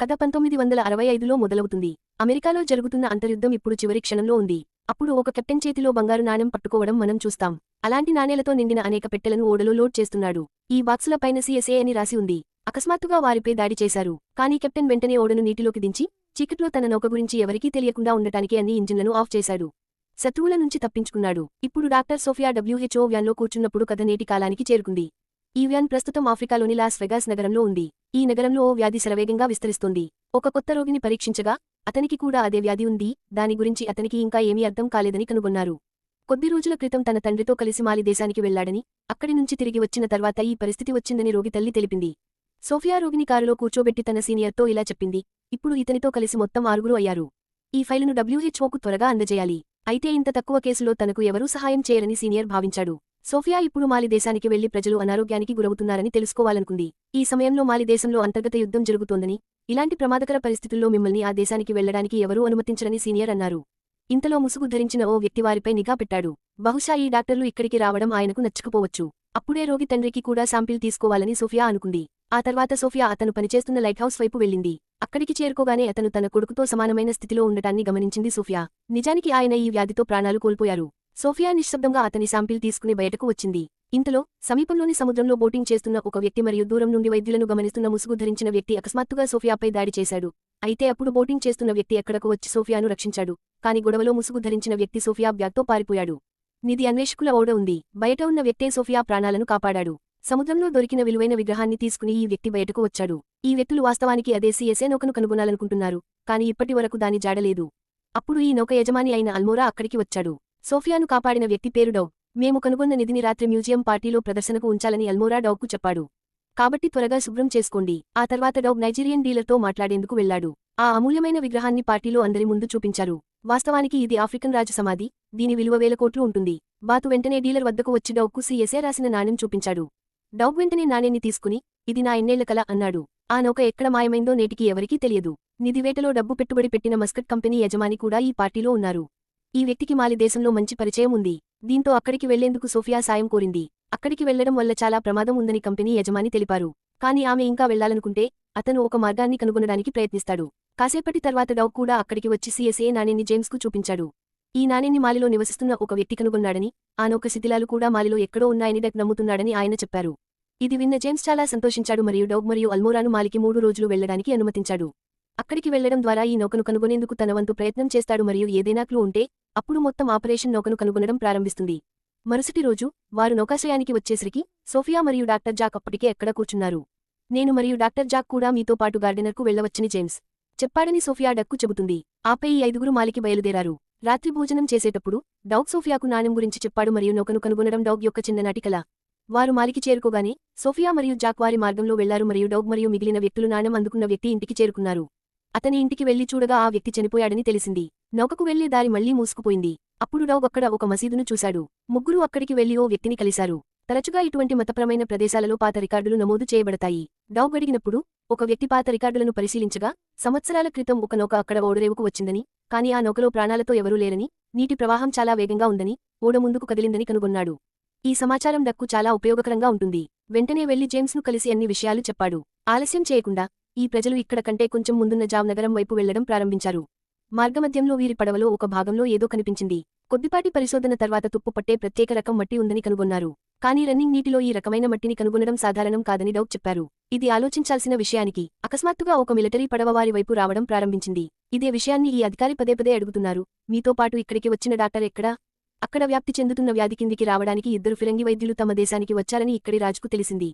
కథ పంతొమ్మిది వందల అరవై ఐదులో మొదలవుతుంది. అమెరికాలో జరుగుతున్న అంతర్యుద్ధం ఇప్పుడు చివరి క్షణంలో ఉంది. అప్పుడు ఒక కెప్టెన్ చేతిలో బంగారు నాణెం పట్టుకోవడం మనం చూస్తాం. అలాంటి నాణేలతో నిండిన అనేక పెట్టెలను ఓడలో లోడ్ చేస్తున్నాడు. ఈ బాక్సుల పైన సిఎస్ఏ అని రాసి ఉంది. అకస్మాత్తుగా వారిపై దాడి చేశారు. కానీ కెప్టెన్ వెంటనే ఓడను నీటిలోకి దించి చీకట్లో తన నౌక గురించి ఎవరికీ తెలియకుండా ఉండటానికి అన్ని ఇంజిన్లను ఆఫ్ చేశాడు. శత్రువుల నుంచి తప్పించుకున్నాడు. ఇప్పుడు డాక్టర్ సోఫియా డబ్ల్యూహెచ్ఓ వ్యాన్లో కూర్చున్నప్పుడు కథ నేటి కాలానికి చేరుకుంది. ఈ వ్యాన్ ప్రస్తుతం ఆఫ్రికాలోని లాస్ వెగాస్ నగరంలో ఉంది. ఈ నగరంలో ఓ వ్యాధి శరవేగంగా విస్తరిస్తుంది. ఒక కొత్త రోగిని పరీక్షించగా అతనికి కూడా అదే వ్యాధి ఉంది. దాని గురించి అతనికి ఇంకా ఏమీ అర్థం కాలేదని కనుగొన్నారు. కొద్ది రోజుల క్రితం తన తండ్రితో కలిసి మాలి దేశానికి వెళ్ళాడని అక్కడి నుంచి తిరిగి వచ్చిన తర్వాత ఈ పరిస్థితి వచ్చిందని రోగి తల్లి తెలిపింది. సోఫియా రోగిని కారులో కూర్చోబెట్టి తన సీనియర్తో ఇలా చెప్పింది. ఇప్పుడు ఇతనితో కలిసి మొత్తం ఆరుగురు అయ్యారు. ఈ ఫైలును డబ్ల్యూహెచ్ఓకు త్వరగా అందజేయాలి. అయితే ఇంత తక్కువ కేసులో తనకు ఎవరూ సహాయం చేయరని సీనియర్ భావించాడు. సోఫియా ఇప్పుడు మాలి దేశానికి వెళ్ళి ప్రజలు అనారోగ్యానికి గురవుతున్నారని తెలుసుకోవాలనుకుంది. ఈ సమయంలో మాలి దేశంలో అంతర్గత యుద్ధం జరుగుతోందని ఇలాంటి ప్రమాదకర పరిస్థితుల్లో మిమ్మల్ని ఆ దేశానికి వెళ్ళడానికి ఎవరూ అనుమతించరని సీనియర్ అన్నారు. ఇంతలో ముసుగు ధరించిన ఓ వ్యక్తి వారిపై నిఘా పెట్టాడు. బహుశా ఈ డాక్టర్లు ఇక్కడికి రావడం ఆయనకు నచ్చకపోవచ్చు. అప్పుడే రోగి తండ్రికి కూడా శాంపిల్ తీసుకోవాలని సోఫియా అనుకుంది. ఆ తర్వాత సోఫియా అతను పనిచేస్తున్న లైట్ హౌస్ వైపు వెళ్ళింది. అక్కడికి చేరుకోగానే అతను తన కొడుకుతో సమానమైన స్థితిలో ఉండటాన్ని గమనించింది సోఫియా. నిజానికి ఆయన ఈ వ్యాధితో ప్రాణాలు కోల్పోయారు. సోఫియా నిశ్శబ్దంగా అతని శాంపిల్ తీసుకుని బయటకు వచ్చింది. ఇంతలో సమీపంలోని సముద్రంలో బోటింగ్ చేస్తున్న ఒక వ్యక్తి మరియు దూరం నుండి వైద్యులను గమనిస్తున్న ముసుగు ధరించిన వ్యక్తి అకస్మాత్తుగా సోఫియాపై దాడి చేశాడు. అయితే అప్పుడు బోటింగ్ చేస్తున్న వ్యక్తి ఎక్కడకు వచ్చి సోఫియాను రక్షించాడు. కాని గొడవలో ముసుగు ధరించిన వ్యక్తి సోఫియా బ్యాగ్తో పారిపోయాడు. నిధి అన్వేషకుల ఓడ ఉంది. బయట ఉన్న వ్యక్తే సోఫియా ప్రాణాలను కాపాడాడు. సముద్రంలో దొరికిన విలువైన విగ్రహాన్ని తీసుకుని ఈ వ్యక్తి బయటకు వచ్చాడు. ఈ వ్యక్తులు వాస్తవానికి అదే సిఎస్ఏ నౌకను కనుగొనాలనుకుంటున్నారు. కాని ఇప్పటి వరకు దాని జాడలేదు అప్పుడు ఈ నౌక యజమాని అయిన అల్మోరా అక్కడికి వచ్చాడు. సోఫియాను కాపాడిన వ్యక్తి పేరు డౌ. మేము కనుగొన్న నిధిని రాత్రి మ్యూజియం పార్టీలో ప్రదర్శనకు ఉంచాలని అల్మోరా డౌకు చెప్పాడు. కాబట్టి త్వరగా శుభ్రం చేసుకోండి. ఆ తర్వాత డౌగ్ నైజీరియన్ డీలర్తో మాట్లాడేందుకు వెళ్ళాడు ఆ అమూల్యమైన విగ్రహాన్ని పార్టీలో అందరి ముందు చూపించారు. వాస్తవానికి ఇది ఆఫ్రికన్ రాజు సమాధి. దీని విలువ వేల కోట్లు ఉంటుంది. బాతు వెంటనే డీలర్ వద్దకు వచ్చి డౌకు సీఎస్ఏ రాసిన నాణ్యం చూపించాడు. డౌగ్ వెంటనే నాణ్యాన్ని తీసుకుని ఇది నా ఎన్నేళ్ళ కల అన్నాడు. ఆ నౌక ఎక్కడ మాయమైందో నేటికి ఎవరికీ తెలియదు. నిధివేటలో డబ్బు పెట్టుబడి పెట్టిన మస్కట్ కంపెనీ యజమాని కూడా ఈ పార్టీలో ఉన్నారు. ఈ వ్యక్తికి మాలి దేశంలో మంచి పరిచయం ఉంది. దీంతో అక్కడికి వెళ్ళేందుకు సోఫియా సాయం కోరింది. అక్కడికి వెళ్ళడం వల్ల చాలా ప్రమాదం ఉందని కంపెనీ యజమాని తెలిపారు. కాని ఆమె ఇంకా వెళ్ళాలనుకుంటే అతను ఒక మార్గాన్ని కనుగొనడానికి ప్రయత్నిస్తాడు. కాసేపటి తర్వాత డౌ కూడా అక్కడికి వచ్చి సీఎస్ఏ నాణేని జేమ్స్కు చూపించాడు. ఈ నాణేని మాలిలో నివసిస్తున్న ఒక వ్యక్తి కనుగొన్నాడని ఆనొక శిథిలాలు కూడా మాలిలో ఎక్కడో ఉన్నాయని డక్ నమ్ముతున్నాడని ఆయన చెప్పారు. ఇది విన్న జేమ్స్ చాలా సంతోషించాడు మరియు డౌగ్ మరియు అల్మోరాను మాలికి మూడు రోజులు వెళ్ళడానికి అనుమతించాడు. అక్కడికి వెళ్ళడం ద్వారా ఈ నౌకను కనుగొనేందుకు తన వంతు ప్రయత్నం చేస్తాడు మరియు ఏదైనా క్లూ ఉంటే అప్పుడు మొత్తం ఆపరేషన్ నౌకను కనుగొనడం ప్రారంభిస్తుంది. మరుసటి రోజు వారు నౌకాశ్రయానికి వచ్చేసరికి సోఫియా మరియు డాక్టర్ జాక్ అప్పటికే ఎక్కడ కూర్చున్నారు. నేను మరియు డాక్టర్ జాక్ కూడా మీతో పాటు గార్డెనర్కు వెళ్ళవచ్చని జేమ్స్ చెప్పాడని సోఫియా డక్కు చెబుతుంది. ఆపై ఈ ఐదుగురు మాలికి బయలుదేరారు. రాత్రి భోజనం చేసేటప్పుడు డౌగ్ సోఫియాకు నాణ్యం గురించి చెప్పాడు మరియు నౌకను కనుగొనడం డౌగ్ యొక్క చిన్ననాటి కళ వారు మాలికి చేరుకోగానే సోఫియా మరియు జాక్ వారి మార్గంలో వెళ్ళారు మరియు డౌగ్ మరియు మిగిలిన వ్యక్తులు నాణ్యం అందుకున్న వ్యక్తి ఇంటికి చేరుకున్నారు. అతని ఇంటికి వెళ్ళి చూడగా ఆ వ్యక్తి చనిపోయాడని తెలిసింది. నౌకకు వెళ్ళే దారి మళ్ళీ మూసుకుపోయింది. అప్పుడు డౌగ్ అక్కడ ఒక మసీదును చూశాడు. ముగ్గురు అక్కడికి వెళ్ళి ఓ వ్యక్తిని కలిశారు. తరచుగా ఇటువంటి మతపరమైన ప్రదేశాలలో పాత రికార్డులు నమోదు చేయబడతాయి. డౌగ్ అడిగినప్పుడు ఒక వ్యక్తి పాత రికార్డులను పరిశీలించగా సంవత్సరాల క్రితం ఒక నౌక అక్కడ ఓడరేవుకు వచ్చిందని కానీ ఆ నౌకలో ప్రాణాలతో ఎవరూ లేరని నీటి ప్రవాహం చాలా వేగంగా ఉందని ఓడ ముందుకు కదిలిందని కనుగొన్నాడు. ఈ సమాచారం డక్కు చాలా ఉపయోగకరంగా ఉంటుంది. వెంటనే వెళ్ళి జేమ్స్ను కలిసి అన్ని విషయాలు చెప్పాడు. ఆలస్యం చేయకుండా ఈ ప్రజలు ఇక్కడ కంటే కొంచెం ముందున్న జావ్ నగరం వైపు వెళ్ళడం ప్రారంభించారు. మార్గమధ్యంలో వీరి పడవలో ఒక భాగంలో ఏదో కనిపించింది. కొద్దిపాటి పరిశోధన తర్వాత తుప్పుపట్టే ప్రత్యేక రకం మట్టి ఉందని కనుగొన్నారు. కానీ రన్నింగ్ నీటిలో ఈ రకమైన మట్టిని కనుగొనడం సాధారణం కాదని డౌట్ చెప్పారు. ఇది ఆలోచించాల్సిన విషయానికి అకస్మాత్తుగా ఒక మిలిటరీ పడవ వారి వైపు రావడం ప్రారంభించింది. ఇదే విషయాన్ని ఈ అధికారి పదే పదే అడుగుతున్నారు. మీతో పాటు ఇక్కడికి వచ్చిన డాక్టర్ ఎక్కడా? అక్కడ వ్యాప్తి చెందుతున్న వ్యాధి కిందికి రావడానికి ఇద్దరు ఫిరంగి వైద్యులు తమ దేశానికి వచ్చారని ఇక్కడి రాజుకు తెలిసింది.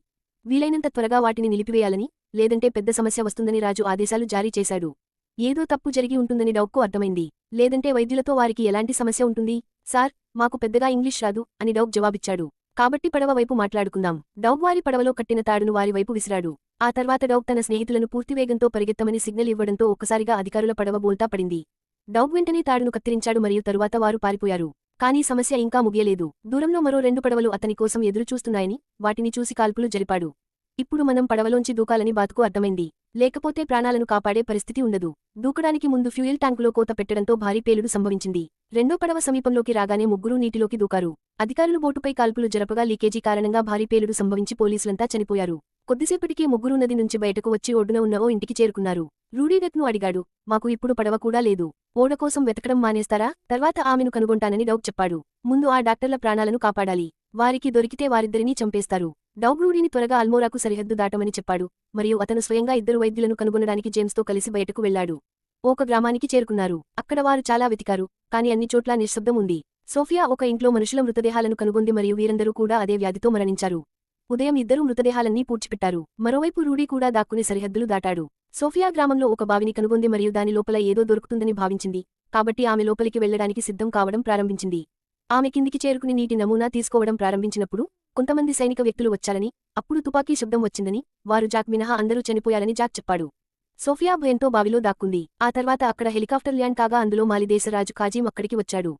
వీలైనంత త్వరగా వాటిని నిలిపివేయాలని లేదంటే పెద్ద సమస్య వస్తుందని రాజు ఆదేశాలు జారీ చేశాడు. ఏదో తప్పు జరిగి ఉంటుందని డౌక్కు అర్థమైంది. లేదంటే వైద్యులతో వారికి ఎలాంటి సమస్య ఉంటుంది? సార్ మాకు పెద్దగా ఇంగ్లీష్ రాదు అని డౌక్ జవాబిచ్చాడు. కాబట్టి పడవ వైపు మాట్లాడుకుందాం. డౌగ్ వారి పడవలో కట్టిన తాడును వారి వైపు విసిరాడు. ఆ తర్వాత డౌక్ తన స్నేహితులను పూర్తివేగంతో పరిగెత్తమని సిగ్నల్ ఇవ్వడంతో ఒక్కసారిగా అధికారుల పడవ బోల్తా పడింది. డౌగ్ వెంటనే తాడును కత్తిరించాడు మరియు తరువాత వారు పారిపోయారు. కానీ సమస్య ఇంకా ముగియలేదు. దూరంలో మరో రెండు పడవలు అతని కోసం ఎదురుచూస్తున్నాయని వాటిని చూసి కాల్పులు జరిపాడు. ఇప్పుడు మనం పడవలోంచి దూకాలని బాతుకు అర్థమైంది. లేకపోతే ప్రాణాలను కాపాడే పరిస్థితి ఉండదు. దూకడానికి ముందు ఫ్యూయల్ ట్యాంకులో కోత పెట్టడంతో భారీ పేలుడు సంభవించింది. రెండో పడవ సమీపంలోకి రాగానే ముగ్గురూ నీటిలోకి దూకారు. అధికారులు బోటుపై కాల్పులు జరపగా లీకేజీ కారణంగా భారీ పేలుడు సంభవించి పోలీసులంతా చనిపోయారు. కొద్దిసేపటికే ముగ్గురు నది నుంచి బయటకు వచ్చి ఒడ్డున ఉన్న ఓ ఇంటికి చేరుకున్నారు. రూడీ అడిగాడు మాకు ఇప్పుడు పడవ కూడా లేదు. ఓడ కోసం వెతకడం మానేస్తారా? తర్వాత ఆమెను కనుగొంటానని డౌక్ చెప్పాడు. ముందు ఆ డాక్టర్ల ప్రాణాలను కాపాడాలి. వారికి దొరికితే వారిద్దరినీ చంపేస్తారు. డౌగ్లూడీని త్వరగా అల్మోరాకు సరిహద్దు దాటమని చెప్పాడు. మరియు అతను స్వయంగా ఇద్దరు వైద్యులను కనుగొనడానికి జేమ్స్తో కలిసి బయటకు వెళ్ళాడు ఒక గ్రామానికి చేరుకున్నారు. అక్కడ వారు చాలా వెతికారు కాని అన్ని చోట్ల నిశ్శబ్దం ఉంది. సోఫియా ఒక ఇంట్లో మనుషుల మృతదేహాలను కనుగొంది మరియు వీరందరూ కూడా అదే వ్యాధితో మరణించారు. ఉదయం ఇద్దరు మృతదేహాలన్నీ పూడ్చిపెట్టారు. మరోవైపు రూడీ కూడా దాక్కుని సరిహద్దులు దాటాడు. సోఫియా గ్రామంలో ఒక బావిని కనుగొంది మరియు దాని లోపల ఏదో దొరుకుతుందని భావించింది. కాబట్టి ఆమె లోపలికి వెళ్ళడానికి సిద్ధం కావడం ప్రారంభించింది. ఆమె కిందికి చేరుకుని నీటి నమూనా తీసుకోవడం ప్రారంభించినప్పుడు కొంతమంది సైనిక వ్యక్తులు వచ్చారని అప్పుడు తుపాకీ శబ్దం వచ్చిందని వారు జాక్ మినహా అందరూ చనిపోయారని జాక్ చెప్పాడు. సోఫియా భయంతో బావిలో దాక్కుంది. ఆ తర్వాత అక్కడ హెలికాప్టర్ ల్యాండ్ కాగా అందులో మాలిదేశరాజు కాజీం అక్కడికి వచ్చాడు.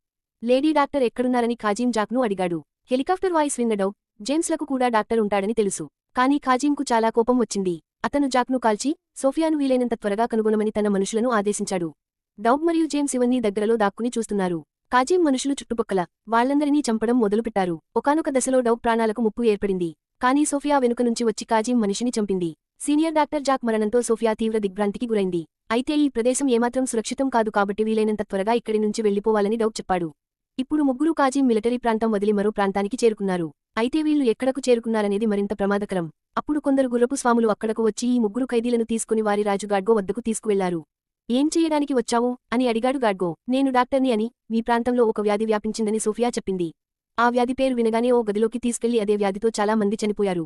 లేడీ డాక్టర్ ఎక్కడున్నారని కాజీం జాక్ను అడిగాడు. హెలికాప్టర్ వాయిస్ విన్నడౌ జేమ్స్లకు కూడా డాక్టర్ ఉంటాడని తెలుసు. కానీ ఖాజీంకు చాలా కోపం వచ్చింది. అతను జాక్ను కాల్చి సోఫియాను వీలైనంత త్వరగా కనుగొనమని తన మనుషులను ఆదేశించాడు. డౌగ్ మరియు జేమ్స్ ఇవన్నీ దగ్గరలో దాక్కుని చూస్తున్నారు. కాజీం మనుషులు చుట్టుపక్కల వాళ్ళందరినీ చంపడం మొదలుపెట్టారు. ఒకానొక దశలో డౌ ప్రాణాలకు ముప్పు ఏర్పడింది. కానీ సోఫియా వెనుక నుంచి వచ్చి కాజీం మనిషిని చంపింది. సీనియర్ డాక్టర్ జాక్ మరణంతో సోఫియా తీవ్ర దిగ్భ్రాంతికి గురైంది. అయితే ఈ ప్రదేశం ఏమాత్రం సురక్షితం కాదు కాబట్టి వీలైనంత త్వరగా ఇక్కడి నుంచి వెళ్ళిపోవాలని డౌ చెప్పాడు. ఇప్పుడు ముగ్గురు కాజీం మిలిటరీ ప్రాంతం వదిలి మరో ప్రాంతానికి చేరుకున్నారు. అయితే వీళ్ళు ఎక్కడకు చేరుకున్నారనేది మరింత ప్రమాదకరం. అప్పుడు కొందరు గుర్రపు స్వాములు అక్కడకు వచ్చి ఈ ముగ్గురు ఖైదీలను తీసుకుని వారి రాజుగాడ్గో వద్దకు తీసుకువెళ్ళారు. ఏం చెయ్యడానికి వచ్చావు? అని అడిగాడు గాడ్గో. నేను డాక్టర్ని అని మీ ప్రాంతంలో ఒక వ్యాధి వ్యాపించిందని సోఫియా చెప్పింది. ఆ వ్యాధి పేరు వినగానే ఓ గదిలోకి తీసుకెళ్ళి అదే వ్యాధితో చాలా మంది చనిపోయారు.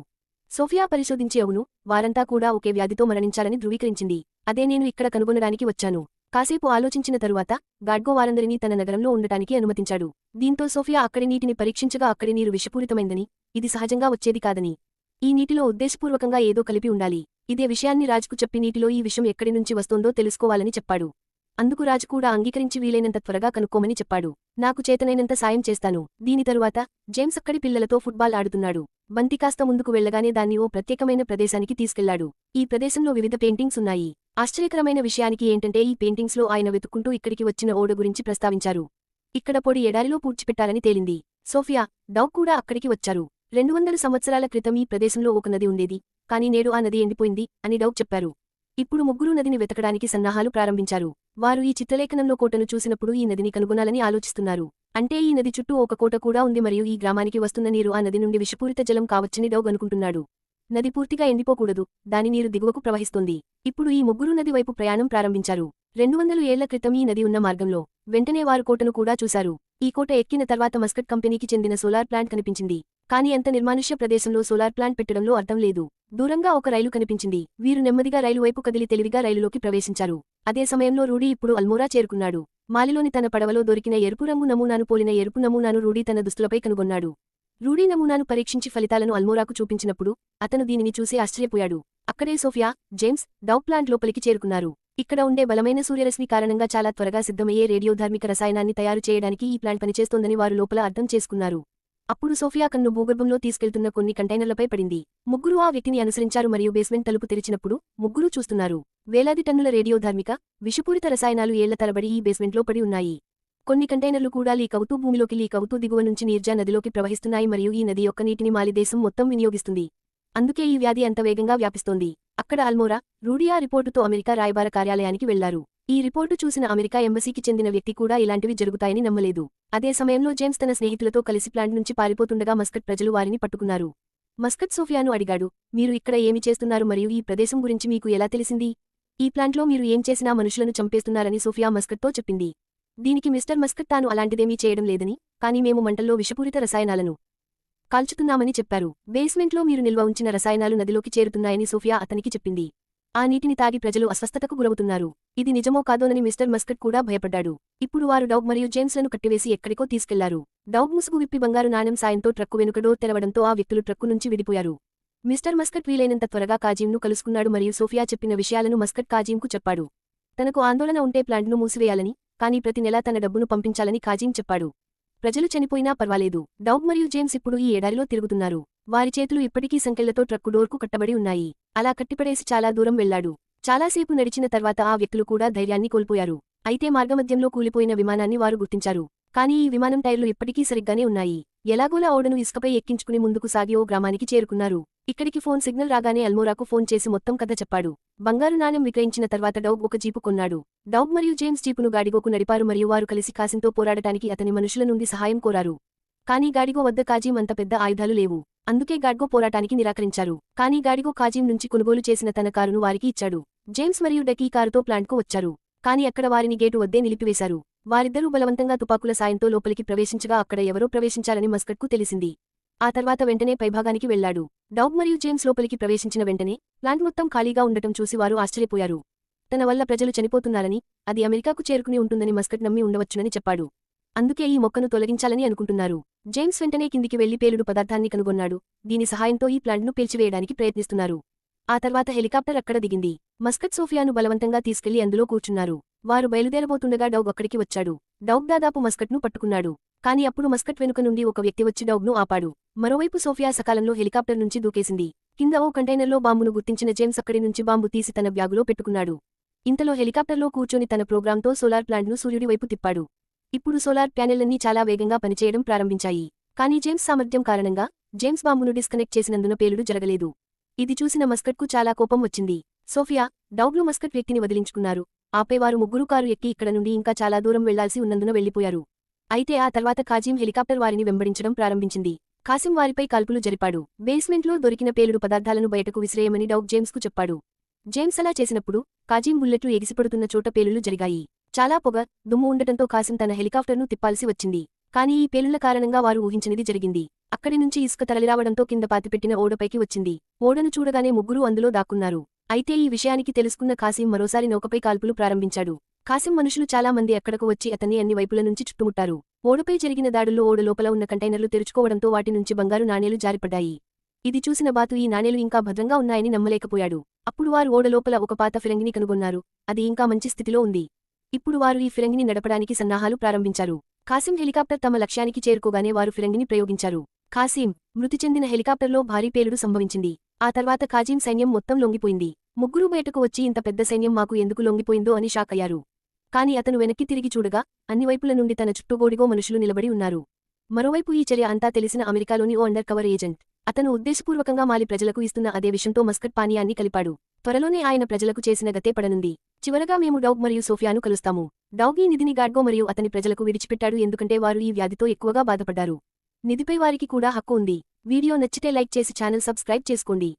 సోఫియా పరిశోధించి అవును వారంతా కూడా ఒకే వ్యాధితో మరణించాలని ధృవీకరించింది. అదే నేను ఇక్కడ కనుగొనడానికి వచ్చాను. కాసేపు ఆలోచించిన తరువాత గాడ్గో వారందరినీ తన నగరంలో ఉండటానికి అనుమతించాడు. దీంతో సోఫియా అక్కడి నీటిని పరీక్షించగా అక్కడి నీరు విషపూరితమైందని ఇది సహజంగా వచ్చేది కాదని ఈ నీటిలో ఉద్దేశపూర్వకంగా ఏదో కలిపి ఉండాలి. ఇదే విషయాన్ని రాజుకు చెప్పి నీటిలో ఈ విషయం ఎక్కడి నుంచి వస్తోందో తెలుసుకోవాలని చెప్పాడు. అందుకు రాజు కూడా అంగీకరించి వీలైనంత త్వరగా కనుక్కోమని చెప్పాడు. నాకు చేతనైనంత సాయం చేస్తాను. దీని తరువాత జేమ్స్ అక్కడి పిల్లలతో ఫుట్బాల్ ఆడుతున్నాడు. బంతి కాస్త ముందుకు వెళ్ళగానే దాన్ని ఓ ప్రత్యేకమైన ప్రదేశానికి తీసుకెళ్ళాడు. ఈ ప్రదేశంలో వివిధ పెయింటింగ్స్ ఉన్నాయి. ఆశ్చర్యకరమైన విషయానికి ఏంటంటే ఈ పెయింటింగ్స్లో ఆయన వెతుక్కుంటూ ఇక్కడికి వచ్చిన ఓడ గురించి ప్రస్తావించారు. ఇక్కడ పొడి ఎడారిలో పూడ్చిపెట్టాలని తేలింది. సోఫియా డౌ కూడా అక్కడికి వచ్చారు. రెండు వందల సంవత్సరాల క్రితం ఈ ప్రదేశంలో ఒక నది ఉండేది. కానీ నేడు ఆ నది ఎండిపోయింది అని డౌక్ చెప్పారు. ఇప్పుడు ముగ్గురు నదిని వెతకడానికి సన్నాహాలు ప్రారంభించారు. వారు ఈ చిత్రలేఖనంలో కోటను చూసినప్పుడు ఈ నదిని కనుగొనాలని ఆలోచిస్తున్నారు. అంటే ఈ నది చుట్టూ ఒక కోట కూడా ఉంది మరియు ఈ గ్రామానికి వస్తున్న నీరు ఆ నది నుండి విషపూరిత జలం కావచ్చని డౌగ్ అనుకుంటున్నాడు. నది పూర్తిగా ఎండిపోకూడదు. దాని నీరు దిగువకు ప్రవహిస్తుంది. ఇప్పుడు ఈ ముగ్గురు నది వైపు ప్రయాణం ప్రారంభించారు. రెండు వందలు ఏళ్ళ క్రితం ఈ నది ఉన్న మార్గంలో. వెంటనే వారు కోటను కూడా చూశారు. ఈ కోట ఎక్కిన తర్వాత మస్కట్ కంపెనీకి చెందిన సోలార్ ప్లాంట్ కనిపించింది. కానీ అంత నిర్మానుష్య ప్రదేశంలో సోలార్ ప్లాంట్ పెట్టడంలో అర్థం లేదు. దూరంగా ఒక రైలు కనిపించింది. వీరు నెమ్మదిగా రైలు వైపు కదిలి తెలివిగా రైలులోకి ప్రవేశించారు. అదే సమయంలో రూడీ ఇప్పుడు అల్మోరా చేరుకున్నాడు. మాలిలోని తన పడవలో దొరికిన ఎరుపు రంగు నమూనాను పోలిన ఎరుపు నమూనాను రూడీ తన దుస్తులపై కనుగొన్నాడు. రూడీ నమూనాను పరీక్షించి ఫలితాలను అల్మోరాకు చూపించినప్పుడు అతను దీనిని చూసి ఆశ్చర్యపోయాడు. అక్కడే సోఫియా జేమ్స్ డౌ ప్లాంట్ లోపలికి చేరుకున్నారు. ఇక్కడ ఉండే బలమైన సూర్యరశ్మి కారణంగా చాలా త్వరగా సిద్ధమయ్యే రేడియోధార్మిక రసాయనాన్ని తయారు చేయడానికి ఈ ప్లాంట్ పనిచేస్తోందని వారు లోపల అర్థం చేసుకున్నారు. అప్పుడు సోఫియా కన్ను భూగర్భంలో తీసుకెళ్తున్న కొన్ని కంటైనర్లపై పడింది. ముగ్గురు ఆ వ్యక్తిని అనుసరించారు మరియు బేస్మెంట్ తలుపు తెరిచినప్పుడు ముగ్గురు చూస్తున్నారు. వేలాది టన్నుల రేడియోధార్మిక విషపూరిత రసాయనాలు ఏళ్ళ తరబడి ఈ బేస్మెంట్లో పడి ఉన్నాయి. కొన్ని కంటైనర్లు కూడా లీక్ అవుతూ భూమిలోకి లీక్ అవుతూ దిగువ నుంచి నీర్జా నదిలోకి ప్రవహిస్తున్నాయి మరియు ఈ నది యొక్క నీటిని మాలిదేశం మొత్తం వినియోగిస్తుంది. అందుకే ఈ వ్యాధి అంత వేగంగా వ్యాపిస్తోంది. అక్కడ అల్మోరా రూడియా రిపోర్టుతో అమెరికా రాయబార కార్యాలయానికి వెళ్ళారు. ఈ రిపోర్టు చూసిన అమెరికా ఎంబసీకి చెందిన వ్యక్తి కూడా ఇలాంటివి జరుగుతాయని నమ్మలేదు. అదే సమయంలో జేమ్స్ తన స్నేహితులతో కలిసి ప్లాంట్ నుంచి పారిపోతుండగా మస్కట్ ప్రజలు వారిని పట్టుకున్నారు. మస్కట్ సోఫియాను అడిగాడు మీరు ఇక్కడ ఏమి చేస్తున్నారు మరియు ఈ ప్రదేశం గురించి మీకు ఎలా తెలిసింది? ఈ ప్లాంట్లో మీరు ఏం చేసినా మనుషులను చంపేస్తున్నారని సోఫియా మస్కట్తో చెప్పింది. దీనికి మిస్టర్ మస్కట్ తాను అలాంటిదేమీ చేయడం లేదని కానీ మేము మంటల్లో విషపూరిత రసాయనాలను కాల్చుతున్నామని చెప్పారు. బేస్మెంట్లో మీరు నిల్వ ఉంచిన రసాయనాలు నదిలోకి చేరుతున్నాయని సోఫియా అతనికి చెప్పింది. ఆ నీటిని తాగి ప్రజలు అస్వస్థతకు గురవుతున్నారు. ఇది నిజమో కాదోనని మిస్టర్ మస్కట్ కూడా భయపడ్డాడు. ఇప్పుడు వారు డౌగ్ మరియు జేమ్స్లను కట్టివేసి ఎక్కడికో తీసుకెళ్ళారు. డౌగ్ ముసుగు విప్పి బంగారు నాణెం సాయంతో ట్రక్కు వెనుక డోర్ తెరవడంతో ఆ వ్యక్తులు ట్రక్కు నుంచి విడిపోయారు. మిస్టర్ మస్కట్ వీలైనంత త్వరగా కాజీంను కలుసుకున్నాడు మరియు సోఫియా చెప్పిన విషయాలను మస్కట్ కాజీంకు చెప్పాడు. తనకు ఆందోళన ఉంటే ప్లాంట్ను మూసివేయాలని కానీ ప్రతి నెలా తన డబ్బును పంపించాలని కాజీం చెప్పాడు. ప్రజలు చనిపోయినా పర్వాలేదు. డౌగ్ మరియు జేమ్స్ ఇప్పుడు ఈ ఎడారిలో తిరుగుతున్నారు. వారి చేతులు ఇప్పటికీ సంకెళ్ళతో ట్రక్కు డోర్కు కట్టబడి ఉన్నాయి. అలా కట్టిపడేసి చాలా దూరం వెళ్ళాడు చాలాసేపు నడిచిన తర్వాత ఆ వ్యక్తులు కూడా ధైర్యాన్ని కోల్పోయారు. అయితే మార్గమధ్యంలో కూలిపోయిన విమానాన్ని వారు గుర్తించారు. కానీ ఈ విమానం టైర్లు ఇప్పటికీ సరిగ్గానే ఉన్నాయి. ఎలాగోలా ఓడను ఇసుకపై ఎక్కించుకుని ముందుకు సాగి ఓ గ్రామానికి చేరుకున్నారు. ఇక్కడికి ఫోన్ సిగ్నల్ రాగానే అల్మోరాకు ఫోన్ చేసి మొత్తం కథ చెప్పాడు. బంగారు నాణ్యం విక్రయించిన తర్వాత డౌగ్ ఒక జీపు కొన్నాడు. డౌగ్ మరియు జేమ్స్ జీపును గాడిగోకు నడిపారు మరియు వారు కలిసి కాసింతో పోరాడటానికి అతని మనుషుల నుండి సహాయం కోరారు. కానీ గాడిగో వద్ద కాజీం అంత పెద్ద ఆయుధాలు లేవు. అందుకే గాడ్గో పోరాటానికి నిరాకరించారు. కానీ గాడిగో కాజీం నుంచి కొనుగోలు చేసిన తన కారును వారికి ఇచ్చాడు. జేమ్స్ మరియు డకీ కారుతో ప్లాంట్కు వచ్చారు. కానీ అక్కడ వారిని గేటు వద్దే నిలిపివేశారు. వారిద్దరూ బలవంతంగా తుపాకుల సాయంతో లోపలికి ప్రవేశించగా అక్కడ ఎవరో ప్రవేశించారని మస్కట్కు తెలిసింది. ఆ తర్వాత వెంటనే పైభాగానికి వెళ్ళాడు డౌగ్ మరియు జేమ్స్ లోపలికి ప్రవేశించిన వెంటనే ప్లాంట్ మొత్తం ఖాళీగా ఉండటం చూసి వారు ఆశ్చర్యపోయారు. తన వల్ల ప్రజలు చనిపోతున్నారని అది అమెరికాకు చేరుకుని ఉంటుందని మస్కట్ నమ్మి ఉండవచ్చునని చెప్పాడు. అందుకే ఈ మొక్కను తొలగించాలని అనుకుంటున్నారు. జేమ్స్ వెంటనే కిందికి వెళ్ళి పేలుడు పదార్థాన్ని కనుగొన్నాడు. దీని సహాయంతో ఈ ప్లాంట్ను పేల్చివేయడానికి ప్రయత్నిస్తున్నారు. ఆ తర్వాత హెలికాప్టర్ అక్కడ దిగింది. మస్కట్ సోఫియాను బలవంతంగా తీసుకెళ్ళి అందులో కూర్చున్నారు. వారు బయలుదేరబోతుండగా డౌగ్ అక్కడికి వచ్చాడు. డౌగ్ దాదాపు మస్కట్ను పట్టుకున్నాడు. కాని అప్పుడు మస్కట్ వెనుక నుండి ఒక వ్యక్తి వచ్చి డౌగ్ను ఆపాడు. మరోవైపు సోఫియా సకాలంలో హెలికాప్టర్ నుంచి దూకేసింది. కింద ఓ కంటైనర్లో బాంబును గుర్తించిన జేమ్స్ అక్కడి నుంచి బాంబు తీసి తన బ్యాగులో పెట్టుకున్నాడు. ఇంతలో హెలికాప్టర్లో కూర్చొని తన ప్రోగ్రాంతో సోలార్ ప్లాంట్ను సూర్యుడి వైపు తిప్పాడు. ఇప్పుడు సోలార్ ప్యానెళ్ళన్నీ చాలా వేగంగా పనిచేయడం ప్రారంభించాయి. కానీ జేమ్స్ సామర్థ్యం కారణంగా జేమ్స్ బాంబును డిస్కనెక్ట్ చేసినందున పేలుడు జరగలేదు. ఇది చూసిన మస్కట్కు చాలా కోపం వచ్చింది. సోఫియా డౌగ్లు మస్కట్ వ్యక్తిని వదిలించుకున్నారు. ఆపై వారు ముగ్గురు కారు ఎక్కి ఇక్కడ నుండి ఇంకా చాలా దూరం వెళ్ళాల్సి ఉన్నందున వెళ్ళిపోయారు అయితే ఆ తర్వాత కాజీం హెలికాప్టర్ వారిని వెంబడించడం ప్రారంభించింది. కాసిం వారిపై కాల్పులు జరిపాడు. బేస్మెంట్లో దొరికిన పేలుడు పదార్థాలను బయటకు విసిరేయమని డౌక్ జేమ్స్కు చెప్పాడు. జేమ్స్ అలా చేసినప్పుడు కాజీం బుల్లెట్లు ఎగిసిపడుతున్న చోట పేలులు జరిగాయి. చాలా పొగ దుమ్ము ఉండటంతో కాసిం తన హెలికాప్టర్ను తిప్పాల్సి వచ్చింది. కానీ ఈ పేలుళ్ళ కారణంగా వారు ఊహించినది జరిగింది. అక్కడి నుంచి ఇసుక తరలిరావడంతో కింద పాతిపెట్టిన ఓడపైకి వచ్చింది. ఓడను చూడగానే ముగ్గురూ అందులో దాక్కున్నారు. అయితే ఈ విషయానికి తెలుసుకున్న కాసిం మరోసారి నౌకపై కాల్పులు ప్రారంభించాడు. కాసిం మనుషులు చాలా మంది అక్కడకు వచ్చి అతన్ని అన్ని వైపుల నుంచి చుట్టుముట్టారు. ఓడపై జరిగిన దాడుల్లో ఓడ లోపల ఉన్న కంటైనర్లు తెరుచుకోవడంతో వాటి నుంచి బంగారు నాణేలు జారిపడ్డాయి. ఇది చూసిన బాతు ఈ నాణేలు ఇంకా భద్రంగా ఉన్నాయని నమ్మలేకపోయాడు. అప్పుడు వారు ఓడ లోపల ఒక పాత ఫిరంగిని కనుగొన్నారు. అది ఇంకా మంచి స్థితిలో ఉంది. ఇప్పుడు వారు ఈ ఫిరంగిని నడపడానికి సన్నాహాలు ప్రారంభించారు. కాసిం హెలికాప్టర్ తమ లక్ష్యానికి చేరుకోగానే వారు ఫిరంగిని ప్రయోగించారు. కాసిం మృతి చెందిన హెలికాప్టర్లో భారీ పేలుడు సంభవించింది. ఆ తర్వాత కాజీం సైన్యం మొత్తం లొంగిపోయింది. ముగ్గురు బయటకు వచ్చి ఇంత పెద్ద సైన్యం మాకు ఎందుకు లొంగిపోయిందో అని షాకయ్యారు కాని అతను వెనక్కి తిరిగి చూడగా అన్ని వైపుల నుండి తన చుట్టూగోడిగో మనుషులు నిలబడి ఉన్నారు. మరోవైపు ఈ చర్య అంతా తెలిసిన అమెరికాలోని ఓ అండర్ కవర్ ఏజెంట్. అతను ఉద్దేశపూర్వకంగా మాలి ప్రజలకు ఇస్తున్న అదే విషయంతో మస్కట్ పానీయాన్ని కలిపాడు. త్వరలోనే ఆయన ప్రజలకు చేసిన గతే పడనుంది. చివరగా మేము డౌగ్ మరియు సోఫియాను కలుస్తాము. డౌగ్ ఈ నిధిని గాడ్గో మరియు అతని ప్రజలకు విడిచిపెట్టాడు ఎందుకంటే వారు ఈ వ్యాధితో ఎక్కువగా బాధపడ్డారు. నిధిపై వారికి కూడా హక్కు ఉంది. వీడియో నచ్చితే లైక్ చేసి ఛానల్ సబ్స్క్రైబ్ చేసుకోండి.